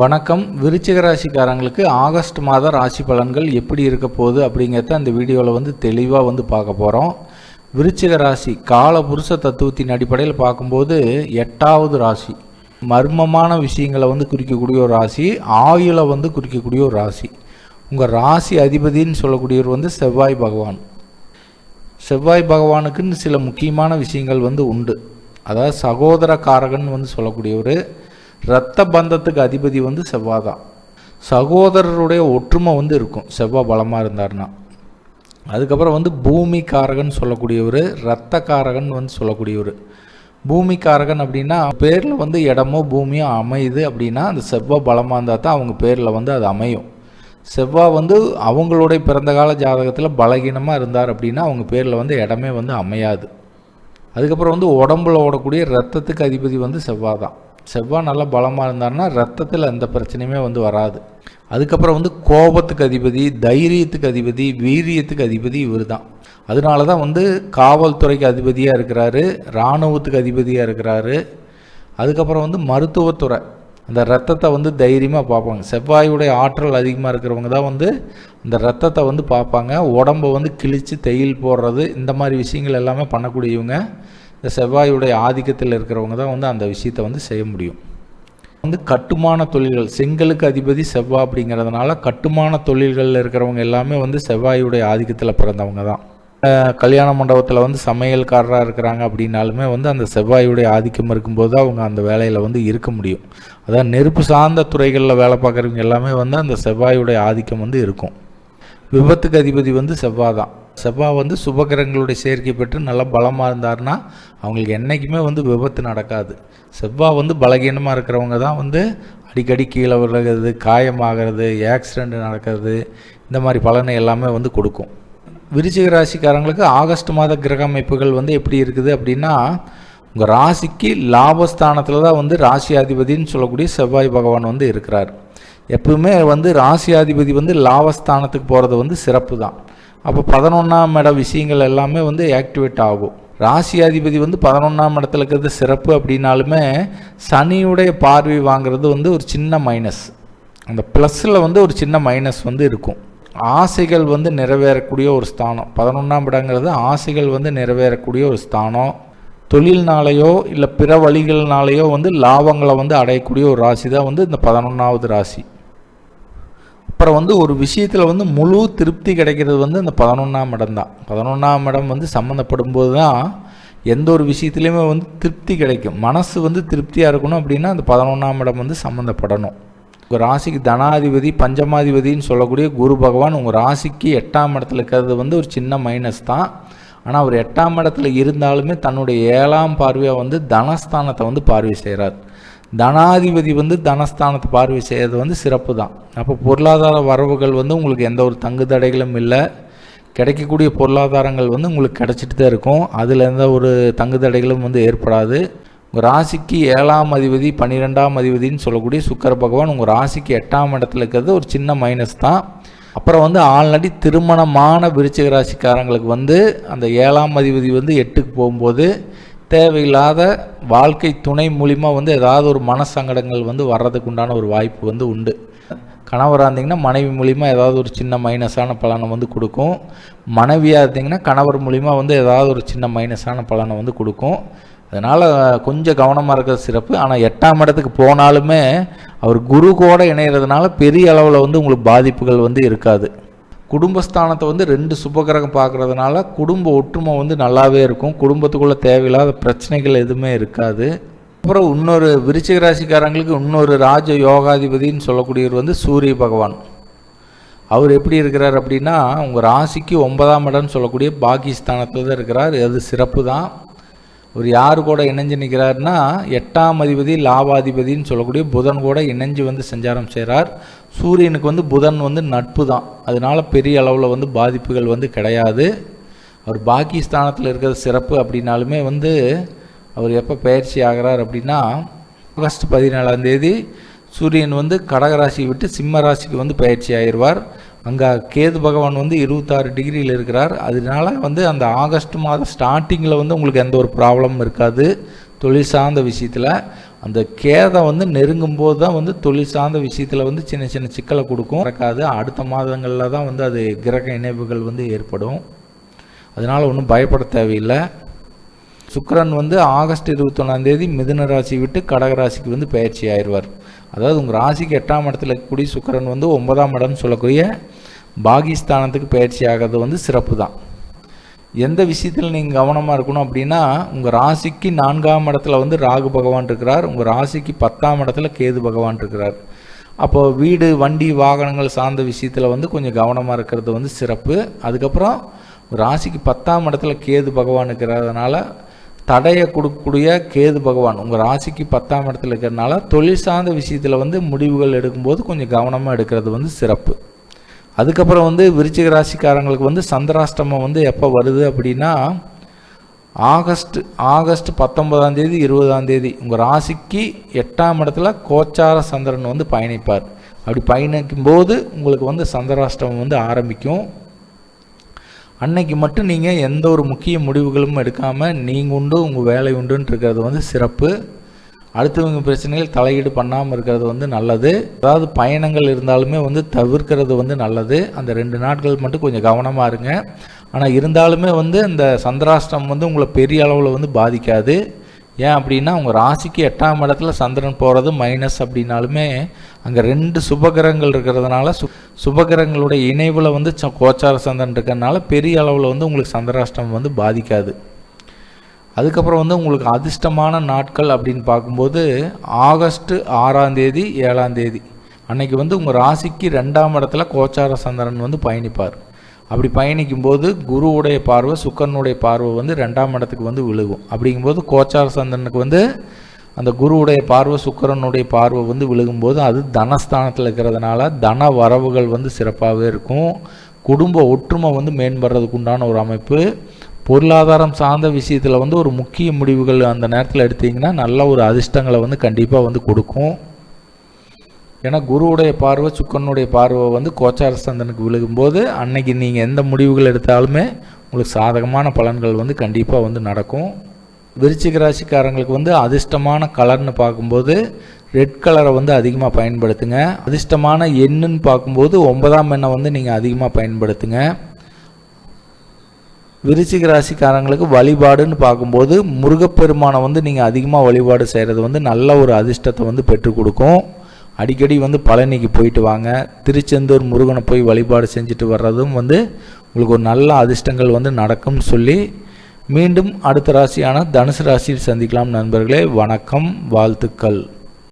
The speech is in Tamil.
வணக்கம். விருச்சிக ராசிக்காரங்களுக்கு ஆகஸ்ட் மாத ராசி பலன்கள் எப்படி இருக்க போகுது அப்படிங்கிறத அந்த வீடியோவில் வந்து தெளிவாக வந்து பார்க்க போகிறோம் விருச்சிக ராசி கால புருஷ தத்துவத்தின் அடிப்படையில் பார்க்கும்போது எட்டாவது ராசி. மர்மமான விஷயங்களை வந்து குறிக்கக்கூடிய ஒரு ராசி ஆயுளை வந்து குறிக்கக்கூடிய ஒரு ராசி. உங்கள் ராசி அதிபதின்னு சொல்லக்கூடியவர் வந்து செவ்வாய் பகவான். செவ்வாய் பகவானுக்குன்னு சில முக்கியமான விஷயங்கள் வந்து உண்டு. அதாவது சகோதர காரகன் வந்து சொல்லக்கூடியவர் இரத்த பந்தத்துக்கு அதிபதி வந்து செவ்வாய் தான் சகோதரருடைய ஒற்றுமை வந்து இருக்கும். செவ்வாய் பலமாக இருந்தார்னா அதுக்கப்புறம் வந்து பூமி காரகன் சொல்லக்கூடியவர் இரத்த காரகன் வந்து சொல்லக்கூடியவர். பூமி காரகன் அப்படின்னா பேரில் வந்து இடமோ பூமியோ அமையுது அப்படின்னா அந்த செவ்வாய் பலமாக இருந்தால் தான் அவங்க பேரில் வந்து அது அமையும். செவ்வாய் வந்து அவங்களுடைய பிறந்த கால ஜாதகத்தில் பலகீனமாக இருந்தார் அப்படின்னா அவங்க பேரில் வந்து இடமே வந்து அமையாது. அதுக்கப்புறம் வந்து உடம்புல ஓடக்கூடிய ரத்தத்துக்கு அதிபதி வந்து செவ்வாய் தான் செவ்வாய் நல்லா பலமாக இருந்தாருன்னா ரத்தத்தில் எந்த பிரச்சனையுமே வந்து வராது. அதுக்கப்புறம் வந்து கோபத்துக்கு அதிபதி தைரியத்துக்கு அதிபதி வீரியத்துக்கு அதிபதி இவர் தான் அதனால தான் வந்து காவல்துறைக்கு அதிபதியாக இருக்கிறாரு இராணுவத்துக்கு அதிபதியாக இருக்கிறாரு. அதுக்கப்புறம் வந்து மருத்துவத்துறை அந்த ரத்தத்தை வந்து தைரியமாக பார்ப்பாங்க. செவ்வாயுடைய ஆற்றல் அதிகமாக இருக்கிறவங்க தான் வந்து இந்த ரத்தத்தை வந்து பார்ப்பாங்க. உடம்பை வந்து கிழித்து தையல் போடுறது இந்த மாதிரி விஷயங்கள் எல்லாமே பண்ணக்கூடியவங்க. இந்த செவ்வாயுடைய ஆதிக்கத்தில் இருக்கிறவங்க தான் வந்து அந்த விஷயத்தை வந்து செய்ய முடியும். வந்து கட்டுமான தொழில்கள் செங்கலுக்கு அதிபதி செவ்வாய் அப்படிங்கிறதுனால கட்டுமான தொழில்களில் இருக்கிறவங்க எல்லாமே வந்து செவ்வாயுடைய ஆதிக்கத்தில் பிறந்தவங்க தான். கல்யாண மண்டபத்தில் வந்து சமையல்காரராக இருக்கிறாங்க அப்படின்னாலுமே வந்து அந்த செவ்வாயுடைய ஆதிக்கம் இருக்கும்போது தான் அவங்க அந்த வேலையில் வந்து இருக்க முடியும். அதான் நெருப்பு சார்ந்த துறைகளில் வேலை பார்க்குறவங்க எல்லாமே வந்து அந்த செவ்வாயுடைய ஆதிக்கம் வந்து இருக்கும். விபத்துக்கு அதிபதி வந்து செவ்வாய் தான் செவ்வாய் வந்து சுபகிரகங்களுடைய சேர்க்கை பெற்று நல்லா பலமாக இருந்தாருன்னா அவங்களுக்கு என்றைக்குமே வந்து விபத்து நடக்காது. செவ்வாய் வந்து பலகீனமாக இருக்கிறவங்க தான் வந்து அடிக்கடி கீழே விழுகிறது காயமாகிறது ஆக்சிடெண்ட் நடக்கிறது இந்த மாதிரி பலனை எல்லாமே வந்து கொடுக்கும். விருச்சிக ராசிக்காரங்களுக்கு ஆகஸ்ட் மாத கிரக அமைப்புகள் வந்து எப்படி இருக்குது அப்படின்னா உங்கள் ராசிக்கு லாபஸ்தானத்தில் தான் வந்து ராசியாதிபதினு சொல்லக்கூடிய செவ்வாய் பகவான் வந்து இருக்கிறார். எப்பவுமே வந்து ராசியாதிபதி வந்து லாபஸ்தானத்துக்கு போகிறது வந்து சிறப்பு தான் அப்போ பதினொன்றாம் இட விஷயங்கள் எல்லாமே வந்து ஆக்டிவேட் ஆகும். ராசியாதிபதி வந்து பதினொன்றாம் இடத்துல இருக்கிறது சிறப்பு அப்படின்னாலுமே சனியுடைய பார்வை வாங்குறது வந்து ஒரு சின்ன மைனஸ் அந்த ப்ளஸில் வந்து ஒரு சின்ன மைனஸ் வந்து இருக்கும். ஆசைகள் வந்து நிறைவேறக்கூடிய ஒரு ஸ்தானம். பதினொன்றாம் இடங்கிறது ஆசைகள் வந்து நிறைவேறக்கூடிய ஒரு ஸ்தானம். தொழில்னாலேயோ இல்லை பிற வழிகள்னாலேயோ வந்து லாபங்களை வந்து அடையக்கூடிய ஒரு ராசி தான் வந்து இந்த பதினொன்றாவது ராசி. அப்புறம் வந்து ஒரு விஷயத்தில் வந்து முழு திருப்தி கிடைக்கிறது வந்து அந்த பதினொன்றாம் இடம் தான். பதினொன்றாம் இடம் வந்து சம்மந்தப்படும் போது தான் எந்த ஒரு விஷயத்துலையுமே வந்து திருப்தி கிடைக்கும். மனசு வந்து திருப்தியாக இருக்கணும் அப்படின்னா அந்த பதினொன்றாம் இடம் வந்து சம்மந்தப்படணும் உங்கள் ராசிக்கு தனாதிபதி பஞ்சமாதிபதின்னு சொல்லக்கூடிய குரு பகவான் உங்கள் ராசிக்கு எட்டாம் இடத்துல இருக்கிறது வந்து ஒரு சின்ன மைனஸ் தான். ஆனால் அவர் எட்டாம் இடத்துல இருந்தாலுமே தன்னுடைய ஏழாம் பார்வையாக வந்து தனஸ்தானத்தை வந்து பார்வை செய்கிறார் தனாதிபதி வந்து தனஸ்தானத்தை பார்வை செய்கிறது வந்து சிறப்பு தான் அப்போ பொருளாதார வரவுகள் வந்து உங்களுக்கு எந்த ஒரு தங்கு தடைகளும் இல்லை. கிடைக்கக்கூடிய பொருளாதாரங்கள் வந்து உங்களுக்கு கிடைச்சிட்டு தான் இருக்கும். அதில் எந்த ஒரு தங்கு தடைகளும் வந்து ஏற்படாது. உங்கள் ராசிக்கு ஏழாம் அதிபதி பன்னிரெண்டாம் அதிபதின்னு சொல்லக்கூடிய சுக்கர பகவான் உங்கள் ராசிக்கு எட்டாம் இடத்துல இருக்கிறது ஒரு சின்ன மைனஸ் தான். அப்புறம் வந்து ஆல்ரெடி திருமணமான விருச்சிக ராசிக்காரங்களுக்கு வந்து அந்த ஏழாம் அதிபதி வந்து எட்டுக்கு போகும்போது தேவையில்லாத வாழ்க்கை துணை மூலிமா வந்து ஏதாவது ஒரு மனசங்கடங்கள் வந்து வர்றதுக்கு உண்டான ஒரு வாய்ப்பு வந்து உண்டு. கணவராக இருந்தீங்கன்னா மனைவி மூலிமா ஏதாவது ஒரு சின்ன மைனஸான பலனை வந்து கொடுக்கும். மனைவியாக இருந்தீங்கன்னா கணவர் மூலிமா வந்து ஏதாவது ஒரு சின்ன மைனஸான பலனை வந்து கொடுக்கும். அதனால் கொஞ்சம் கவனமாக இருக்கிறது சிறப்பு. ஆனால் எட்டாம் இடத்துக்கு போனாலுமே அவர் குரு கூட இணையிறதுனால பெரிய அளவில் வந்து உங்களுக்கு பாதிப்புகள் வந்து இருக்காது. குடும்பஸ்தானத்தை வந்து ரெண்டு சுபகிரகம் பார்க்குறதுனால குடும்ப ஒற்றுமை வந்து நல்லாவே இருக்கும். குடும்பத்துக்குள்ளே தேவையில்லாத பிரச்சனைகள் எதுவுமே இருக்காது. அப்புறம் இன்னொரு விருச்சிக ராசிக்காரங்களுக்கு இன்னொரு ராஜ யோகாதிபதின்னு சொல்லக்கூடியவர் வந்து சூரிய பகவான். அவர் எப்படி இருக்கிறார் அப்படின்னா உங்கள் ராசிக்கு ஒன்பதாம் இடம்னு சொல்லக்கூடிய பாகிஸ்தானத்தில் தான் இருக்கிறார். அது சிறப்பு தான் அவர் யார் கூட இணைஞ்சு நிற்கிறாருன்னா எட்டாம் அதிபதி லாபாதிபதின்னு சொல்லக்கூடிய புதன் கூட இணைஞ்சு வந்து சஞ்சாரம் செய்கிறார் சூரியனுக்கு வந்து புதன் வந்து நட்பு தான். அதனால பெரிய அளவில் வந்து பாதிப்புகள் வந்து கிடையாது. அவர் பாகிஸ்தானத்தில் இருக்கிற சிறப்பு அப்படின்னாலுமே வந்து அவர் எப்போ பயிற்சி ஆகிறார் அப்படின்னா ஆகஸ்ட் பதினேழாம் தேதி சூரியன் வந்து கடகராசியை விட்டு சிம்ம ராசிக்கு வந்து பயிற்சி ஆயிடுவார். அங்கே கேது பகவான் வந்து இருபத்தாறு டிகிரியில் இருக்கிறார். அதனால வந்து அந்த ஆகஸ்ட் மாதம் ஸ்டார்டிங்கில் வந்து உங்களுக்கு எந்த ஒரு ப்ராப்ளமும் இருக்காது. தொழில் சார்ந்த விஷயத்தில். அந்த கேதை வந்து நெருங்கும் போது தான் வந்து தொழில் சார்ந்த விஷயத்தில் வந்து சின்ன சின்ன சிக்கலை கொடுக்கும். நடக்காது. அடுத்த மாதங்களில் தான் வந்து அது கிரக இணைவுகள் வந்து ஏற்படும். அதனால் ஒன்றும் பயப்பட தேவையில்லை. சுக்கிரன் வந்து ஆகஸ்ட் இருபத்தொன்னாந்தேதி மிதுன ராசி விட்டு கடக ராசிக்கு வந்து பயிற்சி ஆயிடுவார். அதாவது உங்கள் ராசிக்கு எட்டாம் இடத்துல இருக்கக்கூடிய சுக்கிரன் வந்து ஒன்பதாம் இடம்னு சொல்லக்கூடிய பாகிஸ்தானத்துக்கு பயிற்சி ஆகிறது வந்து சிறப்பு தான் எந்த விஷயத்தில் நீங்கள் கவனமாக இருக்கணும் அப்படின்னா உங்கள் ராசிக்கு நான்காம் இடத்துல வந்து ராகு பகவான் இருக்கிறார் உங்கள் ராசிக்கு பத்தாம் இடத்துல கேது பகவான் இருக்கிறார். அப்போ வீடு வண்டி வாகனங்கள் சார்ந்த விஷயத்தில் வந்து கொஞ்சம் கவனமாக இருக்கிறது வந்து சிறப்பு. அதுக்கப்புறம் ராசிக்கு பத்தாம் இடத்துல கேது பகவான் இருக்கிறதுனால தடையை கொடுக்கக்கூடிய கேது பகவான் உங்கள் ராசிக்கு பத்தாம் இடத்துல இருக்கிறதுனால தொழில் சார்ந்த விஷயத்தில் வந்து முடிவுகள் எடுக்கும்போது கொஞ்சம் கவனமாக எடுக்கிறது வந்து சிறப்பு. அதுக்கப்புறம் வந்து விருச்சிக ராசிக்காரங்களுக்கு வந்து சந்திராஷ்டமம் வந்து எப்போ வருது அப்படின்னா ஆகஸ்ட் ஆகஸ்ட் பத்தொன்பதாம் தேதி இருபதாம் தேதி. உங்கள் ராசிக்கு எட்டாம் இடத்துல கோச்சார சந்திரன் வந்து பயணிப்பார். அப்படி பயணிக்கும் போது உங்களுக்கு வந்து சந்திராஷ்டமம் வந்து ஆரம்பிக்கும். அன்னைக்கு மட்டும் நீங்கள் எந்த ஒரு முக்கிய முடிவுகளும் எடுக்காமல் நீங்கள் உண்டு உங்கள் வேலை உண்டுன்னு இருக்கிறது வந்து சிறப்பு. அடுத்தவங்க பிரச்சனைகள் தலையீடு பண்ணாமல் இருக்கிறது வந்து நல்லது. அதாவது பயணங்கள் இருந்தாலுமே வந்து தவிர்க்கிறது வந்து நல்லது. அந்த ரெண்டு நாட்கள் மட்டும் கொஞ்சம் கவனமாக இருங்க. ஆனால் இருந்தாலுமே வந்து இந்த சந்திராஷ்டம் வந்து உங்களை பெரிய அளவில் வந்து பாதிக்காது. ஏன் அப்படின்னா உங்கள் ராசிக்கு எட்டாம் இடத்துல சந்திரன் போகிறது மைனஸ் அப்படின்னாலுமே அங்கே ரெண்டு சுபகிரகங்கள் இருக்கிறதுனால சு சுபகிரகங்களுடைய இணைவில் வந்து கோச்சார சந்திரன் இருக்கிறதுனால பெரிய அளவில் வந்து உங்களுக்கு சந்திராஷ்டம் வந்து பாதிக்காது. அதுக்கப்புறம் வந்து உங்களுக்கு அதிர்ஷ்டமான நாட்கள் அப்படின்னு பார்க்கும்போது ஆகஸ்ட்டு ஆறாம் தேதி ஏழாம் தேதி. அன்னைக்கு வந்து உங்கள் ராசிக்கு ரெண்டாம் இடத்துல கோச்சார சந்திரன் வந்து பயணிப்பார். அப்படி பயணிக்கும்போது குருவுடைய பார்வை சுக்கரனுடைய பார்வை வந்து ரெண்டாம் இடத்துக்கு வந்து விழுகும். அப்படிங்கும்போது கோச்சார சந்திரனுக்கு வந்து அந்த குருவுடைய பார்வை சுக்கரனுடைய பார்வை வந்து விழுகும்போது அது தனஸ்தானத்தில் இருக்கிறதுனால தன வரவுகள் வந்து சிறப்பாகவே இருக்கும். குடும்ப ஒற்றுமை வந்து மேம்படுறதுக்கு உண்டான ஒரு அமைப்பு. பொருளாதாரம் சார்ந்த விஷயத்தில் வந்து ஒரு முக்கிய முடிவுகள் அந்த நேரத்தில் எடுத்தீங்கன்னா நல்ல ஒரு அதிர்ஷ்டங்களை வந்து கண்டிப்பாக வந்து கொடுக்கும். ஏன்னா குருவுடைய பார்வை சுக்கரனுடைய பார்வை வந்து கோச்சார சந்தனுக்கு விழுகும்போது அன்னைக்கு நீங்கள் எந்த முடிவுகள் எடுத்தாலுமே உங்களுக்கு சாதகமான பலன்கள் வந்து கண்டிப்பாக வந்து நடக்கும். விருச்சிக ராசிக்காரங்களுக்கு வந்து அதிர்ஷ்டமான கலர்னு பார்க்கும்போது ரெட் கலரை வந்து அதிகமாக பயன்படுத்துங்க. அதிர்ஷ்டமான எண்ணுன்னு பார்க்கும்போது ஒன்பதாம் எண்ணை வந்து நீங்கள் அதிகமாக பயன்படுத்துங்க. விருச்சிக ராசிக்காரங்களுக்கு வழிபாடுன்னு பார்க்கும்போது முருகப்பெருமானை வந்து நீங்கள் அதிகமாக வழிபாடு செய்கிறது வந்து நல்ல ஒரு அதிர்ஷ்டத்தை வந்து பெற்றுக் கொடுக்கும். அடிக்கடி வந்து பழனிக்கு போயிட்டு வாங்க. திருச்செந்தூர் முருகனை போய் வழிபாடு செஞ்சுட்டு வர்றதும் வந்து உங்களுக்கு ஒரு நல்ல அதிர்ஷ்டங்கள் வந்து நடக்கும்னு சொல்லி மீண்டும் அடுத்த ராசியான தனுசு ராசியில் சந்திக்கலாம் நண்பர்களே. வணக்கம். வாழ்த்துக்கள்.